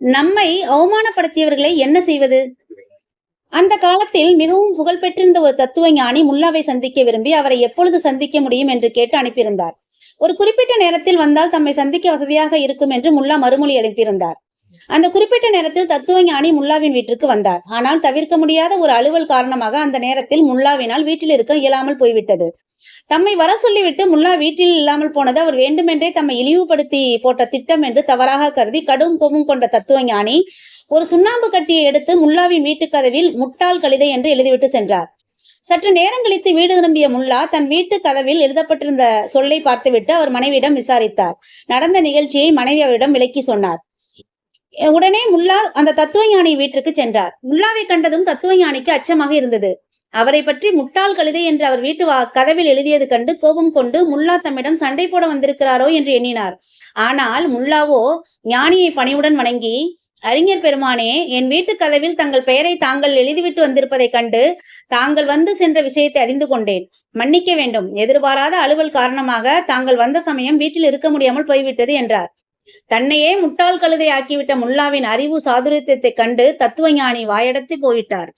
நம்மை அவமானப்படுத்தியவர்களை என்ன செய்வது? அந்த காலத்தில் மிகவும் புகழ்பெற்றிருந்த ஒரு தத்துவ ஞானி முல்லாவை சந்திக்க விரும்பி அவரை எப்பொழுது சந்திக்க முடியும் என்று கேட்டு அனுப்பியிருந்தார். ஒரு குறிப்பிட்ட நேரத்தில் வந்தால் தம்மை சந்திக்க வசதியாக இருக்கும் என்று முல்லா மறுமொழி அனுப்பியிருந்தார் அந்த குறிப்பிட்ட நேரத்தில் தத்துவ ஞானி முல்லாவின் வீட்டிற்கு வந்தார். ஆனால் தவிர்க்க முடியாத ஒரு அலுவல் காரணமாக அந்த நேரத்தில் முல்லாவினால் வீட்டில் இருக்க இயலாமல் போய்விட்டது. தம்மை வர சொல்லிவிட்டு முல்லா வீட்டில் இல்லாமல் போனது அவர் வேண்டுமென்றே தம்மை இழிவுபடுத்தி போட்ட திட்டம் என்று தவறாக கருதி கடும் கோபம் கொண்ட தத்துவ ஞானி ஒரு சுண்ணாம்பு கட்டியை எடுத்து முல்லாவின் வீட்டுக் கதவில் முட்டாள் கழுதை என்று எழுதிவிட்டு சென்றார். சற்று நேரம் கழித்து வீடு திரும்பிய முல்லா தன் வீட்டு கதவில் எழுதப்பட்டிருந்த சொல்லை பார்த்துவிட்டு அவர் மனைவியிடம் விசாரித்தார். நடந்த நிகழ்ச்சியை மனைவி அவரிடம் விளக்கி சொன்னார். உடனே முல்லா அந்த தத்துவஞானி வீட்டிற்கு சென்றார். முல்லாவை கண்டதும் தத்துவ ஞானிக்கு அச்சமாக இருந்தது. அவரை பற்றி முட்டாள் கழுதை என்று அவர் வீட்டு வா கதவில் எழுதியது கண்டு கோபம் கொண்டு முல்லா தம்மிடம் சண்டை போட வந்திருக்கிறாரோ என்று எண்ணினார். ஆனால் முல்லாவோ ஞானியை பணிவுடன் வணங்கி அறிஞர் பெருமானே என் வீட்டு கதவில் தங்கள் பெயரை தாங்கள் எழுதிவிட்டு வந்திருப்பதைக் கண்டு தாங்கள் வந்து சென்ற விஷயத்தை அறிந்து கொண்டேன். மன்னிக்க வேண்டும். எதிர்பாராத அலுவல் காரணமாக தாங்கள் வந்த சமயம் வீட்டில் இருக்க முடியாமல் போய்விட்டது என்றார். தன்னையே முட்டாள் கழுதை ஆக்கிவிட்ட முல்லாவின் அறிவு சாதுரியத்தை கண்டு தத்துவ ஞானி வாயடத்தி போய்விட்டார்